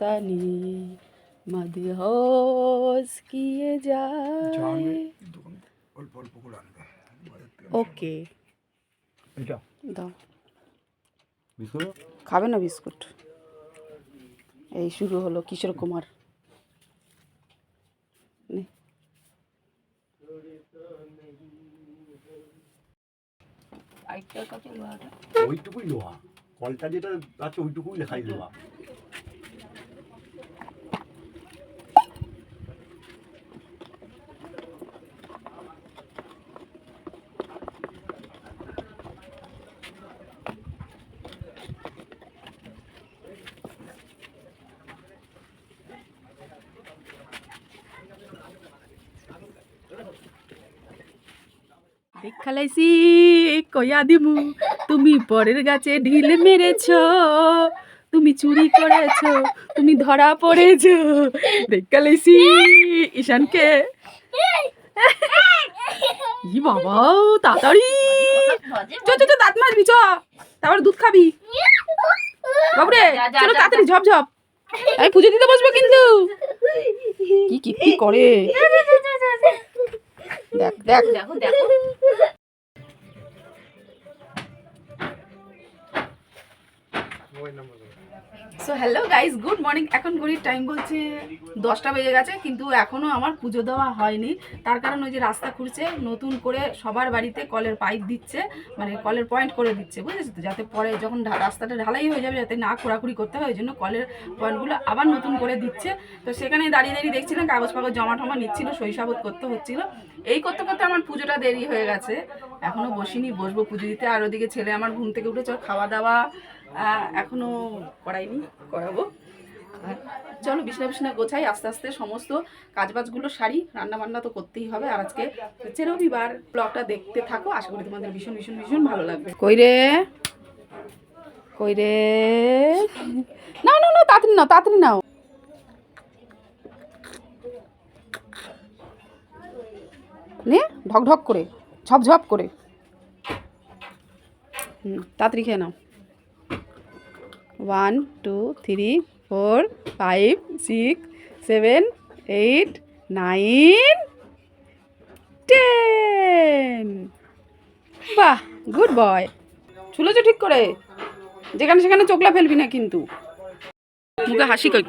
तनी मदहोश किए जाए দোকান অল্প অল্প করে আনবে বাজার থেকে। ওকে এটা দাও বিস্কুট খাবে না বিস্কুট এই শুরু হলো কিশোর কুমার কলটা যেটা আছে ওইটুকুই লেখাই লোহা দেখালাইছি কয়া দিমু। তুমি পরের গাছে ঢিল মেরেছ তুমি চুরি করেছ তুমি ধরা পড়েছ। দেখালাইছি ঈশানকে। ই বাবা তাড়াতাড়ি। চ চ দাঁত মাজবি চ। তারপর দুধ খাবি। বাবুরে চলো তাড়াতাড়ি ঝপ ঝপ। আমি পুজো দিতে বসবো কিন্তু। কি কি কি করে? দেখ দেখ। দেখো দেখো। So hello guys good morning এখন ঘড়ির টাইম বলছে দশটা বেজে গেছে, কিন্তু এখনও আমার পুজো দেওয়া হয়নি। তার কারণ ওই যে রাস্তা খুঁড়ছে, নতুন করে সবার বাড়িতে কলের পাইপ দিচ্ছে মানে কলের পয়েন্ট করে দিচ্ছে, বুঝেছ তো? যাতে পরে যখন রাস্তাটা ঢালাই হয়ে যাবে, যাতে না খোঁড়াখুড়ি করতে হয়, ওই জন্য কলের পয়েন্টগুলো আবার নতুন করে দিচ্ছে। তো সেখানে দাঁড়িয়ে দাঁড়িয়ে দেখছিলাম কাগজ ফাগজ জমা টমা নিচ্ছিল শৈশাবত করতে হচ্ছিল। এই করতে করতে আমার পুজোটা দেরি হয়ে গেছে। এখনও বসিনি, বসবো পুজো দিতে। আর ওদিকে ছেলে আমার ঘুম থেকে উঠে চল খাওয়া দাওয়া আহ, এখনও করাইনি করাবো। চলো বিছনা বিছনা গোছাই আস্তে আস্তে সমস্ত কাজবাজগুলো সারি রান্না বান্না তো করতেই হবে। আর আজকে হচ্ছে রবিবার। ব্লগটা দেখতে থাকো আশা করি তোমাদের ভীষণ ভীষণ ভীষণ ভালো লাগবে। কই রে? কই রে? না নাও নাও তাড়াতাড়ি নাও তাড়াতাড়ি নাও। নে ঢক ঢক করে ঝপ ঝপ করে। হুম তাড়াতাড়ি খেয়ে নাও। One, two, three, four, five, six, seven, eight, nine, ten. বাহ, গুড বয়। চুলেছো ঠিক করে। যেখানে সেখানে চোখলা ফেলবি না কিন্তু। মুখে হাসি কই?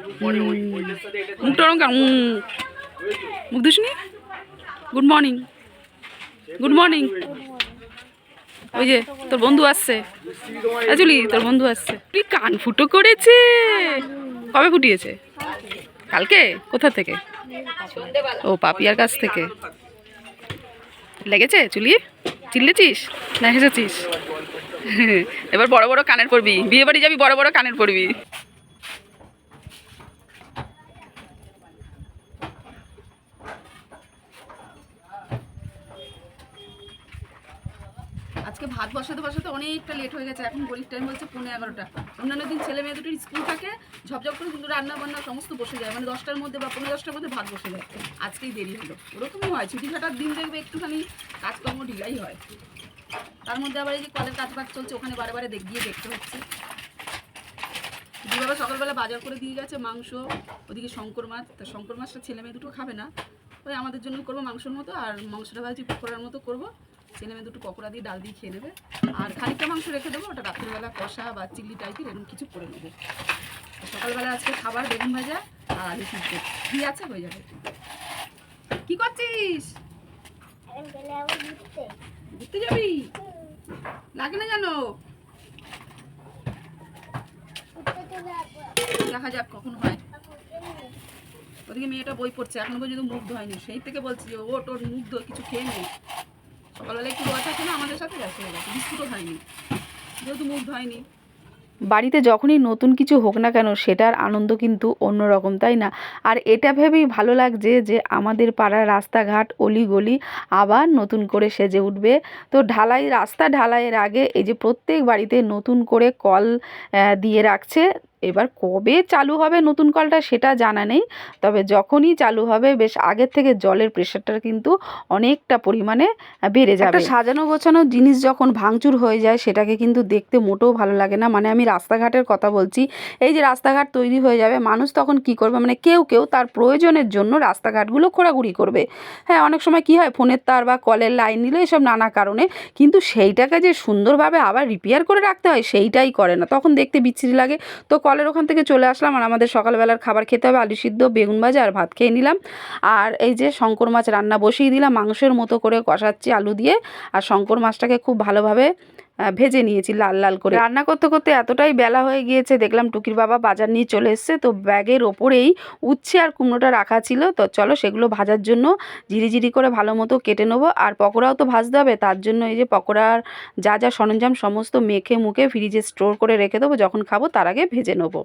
মুখটা কেন? মুখ দিসনি গুড মর্নিং। Good morning. ওই যে, তোর বন্ধু আসছে। আজুলি তোর বন্ধু আসছে। তুই কান ফুটো করেছে। কবে ফুটিয়েছে? কালকে? কোথা থেকে? ও, পাপিয়ার কাছ থেকে। লেগেছে চুলি? চিল্লেছিস? না হেসেছিস? এবার বড় বড় কানের পরবি বিয়ে বাড়ি যাবি, বড় বড় কানের পরবি আজকে ভাত বসাতে বসাতে অনেকটা লেট হয়ে গেছে, এখন গরিব টাইম বলছে পনেরো এগারোটা। অন্যান্য দিন ছেলে মেয়ে দুটোর স্কুল থাকে, ঝপঝপ করে কিন্তু রান্না বান্না সমস্ত বসে যায় মানে দশটার মধ্যে বা পনেরো দশটার মধ্যে ভাত বসে যায়। আজকেই দেরি হলো। ওরকমই হয়, ছুটি ছাটার দিন দেখবে একটুখানি কাজকর্ম ঢিলাই হয়। তার মধ্যে আবার এই যে কলের কাজ বাজ চলছে, ওখানে বারে বারে গিয়ে দেখতে হচ্ছে। দিবাবা সকালবেলা বাজার করে দিয়ে গেছে মাংস, ওদিকে শঙ্কর মাছ। তা শঙ্কর মাছটা ছেলে মেয়ে দুটো খাবে না। ওই আমাদের জন্য করব মাংসর মতো, আর মাংসটা ভাজি পকোড়ার মতো করব। মেয়ে দুটো পকোড়া দিয়ে ডাল দিয়ে খেয়ে নেবে। আর খানিকটা মাংস রেখে দেবো, ওটা রাত্রিবেলা কষা বা চিল্লি টাইপের এরকম কিছু করে নেব। সকালবেলা আজকে খাবার বেগুন ভাজা আর আলু সিদ্ধ। কি আছে? হয়ে যাবে। কি করছিস? ঘুরতে যাবি? লাগে না জানো দেখা যাক কখন হয়। ওদিকে মেয়েটা বই পড়ছে, এখনও পর্যন্ত মুখ ধোয়নি সেই থেকে বলছি যে ও তোর মুখ কিছু খেয়ে নেই বাড়িতে যখনই নতুন কিছু হোক না কেন, সেটার আনন্দ কিন্তু অন্যরকম, তাই না? আর এটা ভেবেই ভালো লাগছে যে আমাদের পাড়ার রাস্তাঘাট অলিগলি আবার নতুন করে সেজে উঠবে। তো ঢালাই, রাস্তা ঢালাইয়ের আগে এই যে প্রত্যেক বাড়িতে নতুন করে কল দিয়ে রাখছে। এবার কবে চালু হবে নতুন কলটা সেটা জানা নেই। তবে যখনই চালু হবে বেশ আগের থেকে জলের প্রেশারটা কিন্তু অনেকটা পরিমাণে বেড়ে যাবে। একটা সাজানো গোছানো জিনিস যখন ভাঙচুর হয়ে যায় সেটাকে কিন্তু দেখতে মোটেও ভালো লাগে না। মানে আমি রাস্তাঘাটের কথা বলছি এই যে রাস্তাঘাট তৈরি হয়ে যাবে মানুষ তখন কি করবে? মানে কেউ কেউ তার প্রয়োজনের জন্য রাস্তাঘাটগুলো খোঁড়াখুড়ি করবে। হ্যাঁ অনেক সময় কি হয় ফোনের তার বা কলের লাইন নিলে এসব নানা কারণে কিন্তু সেইটাকে যে সুন্দরভাবে আবার রিপেয়ার করে রাখতে হয় সেইটাই করে না। তখন দেখতে বিচ্ছিরি লাগে। তো কলের ওখান থেকে চলে আসলাম আর আমাদের সকালবেলার খাবার খেতে হবে আলু সিদ্ধ, বেগুন ভাজা আর ভাত খেয়ে নিলাম। আর এই যে শঙ্কর মাছ রান্না বসিয়ে দিলাম, মাংসের মতো করে কষাচ্ছি আলু দিয়ে। আর শঙ্কর মাছটাকে খুব ভালোভাবে ভেজে নিয়েছি লাল লাল করে। রান্না করতে করতে এতটাই বেলা হয়ে গিয়েছে, দেখলাম টুকির বাবা বাজার নিয়ে চলে এসছে, তো ব্যাগের ওপরেই উচ্ছে আর কুমড়োটা রাখা ছিল। তো চলো সেগুলো ভাজার জন্য জিরি করে ভালো মতো কেটে নেব। আর পকোড়াও তো ভাজতে হবে, তার জন্য এই যে পকোড়ার যা যা সরঞ্জাম সমস্ত মেখে মুখে ফ্রিজে স্টোর করে রেখে দেবো, যখন খাব তার আগে ভেজে নেব।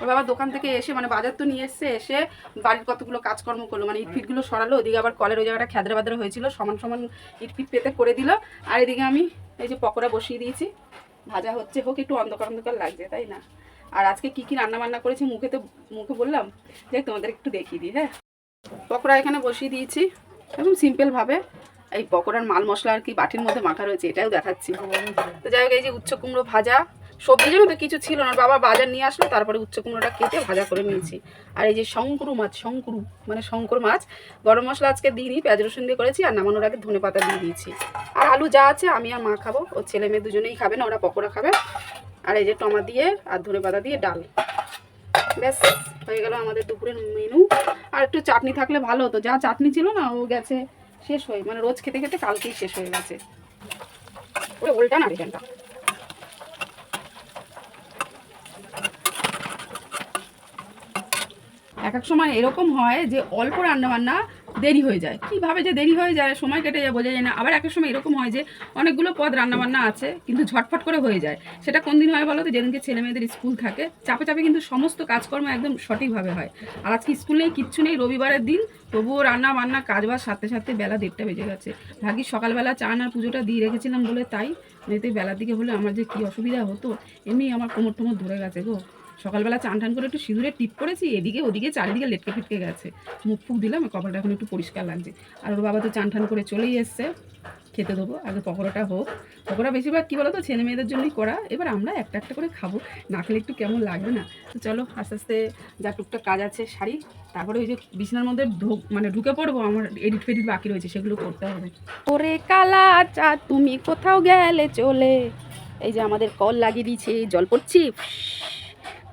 ওর বাবা দোকান থেকে এসে মানে বাজার তো নিয়ে এসছে, এসে বাড়ির কতগুলো কাজকর্ম করল মানে ইটফিটগুলো সরালো, ওদিকে আবার কলের ওই জায়গাটা খেদরে বাদরে হয়েছিল, সমান সমান ইটফিট পেতে করে দিল। আর এদিকে আমি এই যে পকোড়া বসিয়ে দিয়েছি, ভাজা হচ্ছে হোক, একটু অন্ধকার অন্ধকার লাগছে, তাই না? আর আজকে কি কি রান্না বান্না করেছি মুখে তো, মুখে বললাম যে তোমাদের একটু দেখিয়ে দিই হ্যাঁ? পকোড়া এখানে বসিয়ে দিয়েছি, একদম সিম্পলভাবে। এই পকোড়ার মাল মশলা আর কি বাটির মধ্যে মাখা রয়েছে, এটাও দেখাচ্ছি। তো যাই হোক, এই যে উচ্চ কুমড়ো ভাজা সবজি জন্য তো কিছু ছিল না। বাবা বাজার নিয়ে আসলো, তারপরে উচ্চ কুমড়োটা কেটে ভাজা করে নিয়েছি। আর এই যে শঙ্করু মাছ, শঙ্করু মানে শঙ্কর মাছ, গরম মশলা আজকে দিইনি, পেঁয়াজ রসুন দিয়ে করেছি, আর নামানোর আগে ধনে পাতা দিয়ে দিয়েছি। আর আলু যা আছে আমি আর মা খাব, ও ছেলে মেয়ে দুজনেই খাবে না, ওরা পকোড়া খাবে। আর এই যে টমা দিয়ে আর ধনে পাতা দিয়ে ডাল। ব্যাস, হয়ে গেল আমাদের দুপুরের মেনু। আর একটু চাটনি থাকলে ভালো হতো। যা চাটনি ছিল না, ও গেছে, শেষ হয়ে মানে রোজ খেতে খেতে কালকেই শেষ হয়ে গেছে। ওরে উল্টা না রিটার্নটা এক এক সময় এরকম হয় যে অল্প রান্না বান্না দেরি হয়ে যায়। কীভাবে যে দেরি হয়ে যায়, সময় কেটে যায় বোঝা যায় না। আবার এক এক সময় এরকম হয় যে অনেকগুলো পদ রান্না বান্না আছে, কিন্তু ঝটফট করে হয়ে যায়। সেটা কোন দিন হয় বলো তো? যেদিনকে ছেলে মেয়েদের স্কুল থাকে, চাপে চাপে কিন্তু সমস্ত কাজকর্ম একদম সঠিকভাবে হয়। আর আজকে স্কুল নেই, কিচ্ছু নেই, রবিবারের দিন তবুও রান্না বান্না কাজ বাজ সাথে সাথে বেলা দেড়টা বেজে গেছে। ভাগি সকালবেলা চান আর পুজোটা দিয়ে রেখেছিলাম বলে তাই এতে বেলার দিকে হলে আমার যে কী অসুবিধা হতো, এমনি আমার কোমর টোমর ধরে গেছে গো। সকালবেলা চান টান করে একটু সিঁদুরে টিপ করেছি, এদিকে ওদিকে চারিদিকে লেটকে ফিটকে গেছে। মুখ ফুক দিলাম কপালটা এখন একটু পরিষ্কার লাগছে। আর ওর বাবা তো চান টান করে চলেই এসছে, খেতে দেবো, আগে পকোড়াটা হোক। পকোড়া বেশিরভাগ কী বলো তো ছেলে মেয়েদের জন্যই করা। এবার আমরা একটা একটা করে খাব, না খেলে একটু কেমন লাগবে না। তো চলো, আস্তে আস্তে যা টুকটাক কাজ আছে শাড়ি তারপরে ওই যে বিছানার মধ্যে ঢোক মানে ঢুকে পড়ব, আমার এডিট ফেডিট বাকি রয়েছে, সেগুলো করতে হবে। ওরে কালা চা তুমি কোথাও গেলে চলে। এই যে আমাদের কল লাগিয়ে দিয়েছে, জল পড়ছি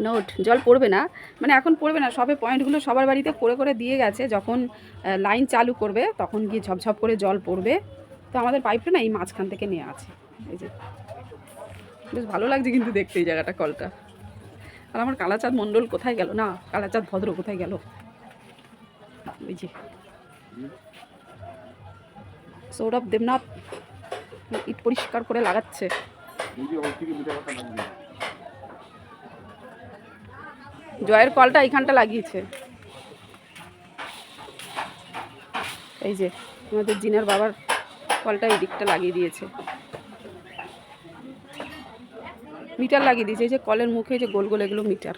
নোট, জল পড়বে না। মানে এখন পড়বে না, সবে পয়েন্টগুলো সবার বাড়িতে করে করে দিয়ে গেছে। যখন লাইন চালু করবে, তখন গিয়ে ঝপঝপ করে জল পড়বে। তো আমাদের পাইপটা না এই মাঝখান থেকে নেওয়া আছে। এই যে। বেশ ভালো লাগছে কিন্তু দেখতে এই জায়গাটা কলটা। আর আমার কালাচাঁদ মণ্ডল কোথায় গেল না? কালাচাঁদ ভদ্র কোথায় গেল? ওই যে। সৌরভ দেবনাথ, ইট পরিষ্কার করে লাগাচ্ছে। জয়ের কলটা এইখানটা লাগিয়েছে। এই যে, আমাদের জিনার বাবার কলটা এই দিকটা লাগিয়ে দিয়েছে। মিটার লাগিয়ে দিয়েছে, এই যে কলের মুখে যে গোল গোল এগুলো মিটার।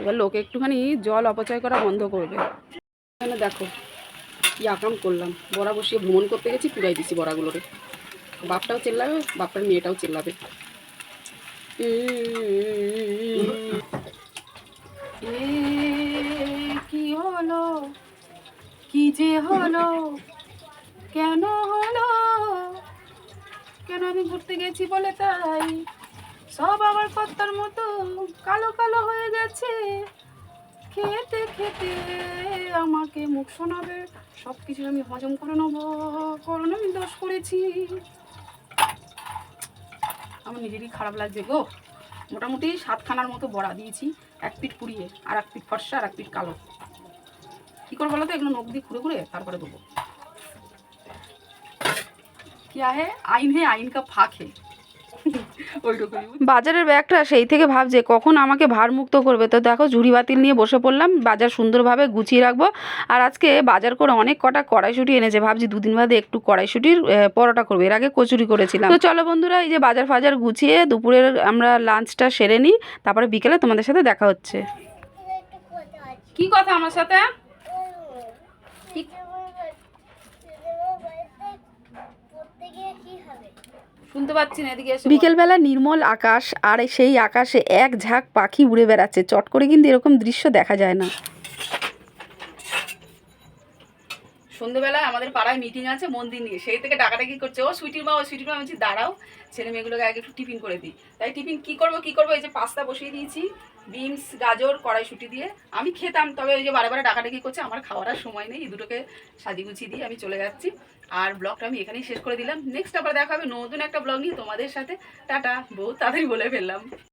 এবার লোকে একটুখানি জল অপচয় করা বন্ধ করবে। এখানে দেখো, কি আকাম করলাম। বড়া বসিয়ে ভ্রমণ করতে গেছি, পুরাই দিছি বড়াগুলোরে বাপটাও চেল্লাবে বাপটার মেয়েটাও চেল্লাবে। কি হলো? কি যে হলো? কেন হলো? কেন আমি ঘুরতে গেছি বলে তাই? সব আমার কর্তার মতো কালো কালো হয়ে গেছে। খেতে খেতে আমাকে মুখ শোনাবে। সব কিছু আমি হজম করে নেব কারণ আমি দোষ করেছি। আমার নিজেরই খারাপ লাগছে গো মোটামুটি সাতখানার মতো বড়া দিয়েছি এক পিঠ পুড়িয়ে আর এক পিঠ ফর্সা আর এক পিঠ কালো কী করে বলো তো এগুলো নখ দিয়ে ঘুরে ঘুরে তারপরে দেবো क्या है आइन है आइन का फाक है ওইটুকুই বাজারের ব্যাগটা সেই থেকে ভাবছে কখন আমাকে ভারমুক্ত করবে। তো দেখো ঝুড়ি বাতিল নিয়ে বসে পড়লাম বাজার সুন্দরভাবে গুছিয়ে রাখব। আর আজকে বাজার করে অনেক কটা কড়াইশুটি এনেছে ভাবছি দুদিন বাদে একটু কড়াইশুটির পরোটা করব। এর আগে কচুরি করেছিলাম। তো চলো বন্ধুরা এই যে বাজার ফাজার গুছিয়ে দুপুরের আমরা লাঞ্চটা সেরে নিই তারপরে বিকেলে তোমাদের সাথে দেখা হচ্ছে। কি কথা আমার সাথে? কি? শুনতে পাচ্ছি না, এদিকে বিকেলবেলা নির্মল আকাশ আর সেই আকাশে এক ঝাঁক পাখি উড়ে বেড়াচ্ছে। চট করে কিন্তু এরকম দৃশ্য দেখা যায় না। সন্ধ্যেবেলা আমাদের পাড়ায় মিটিং আছে, মন্দির নিয়ে। সেই থেকে ডাকাডাকি করছে। ও সুইটির মা, ও সুইটির মা বলছি, দাঁড়াও, ছেলে মেয়েগুলোকে আগে একটু টিফিন করে দিই। তাই টিফিন কি করব কি করব? এই যে পাস্তা বসিয়ে দিয়েছি, বিনস, গাজর, কড়াইশুটি দিয়ে। আমি খেতাম, তবে ওই যে বারে বারে ডাকাডাকি করছে, আমার খাওয়ার আর সময় নেই, এই দুটোকে সাজি গুছিয়ে দিয়ে আমি চলে যাচ্ছি। আর ব্লগটা আমি এখানেই শেষ করে দিলাম। নেক্সট আবার দেখা হবে নতুন একটা ব্লগ নিয়ে তোমাদের সাথে। টাটা বহুত তাড়াতাড়ি বলে ফেললাম।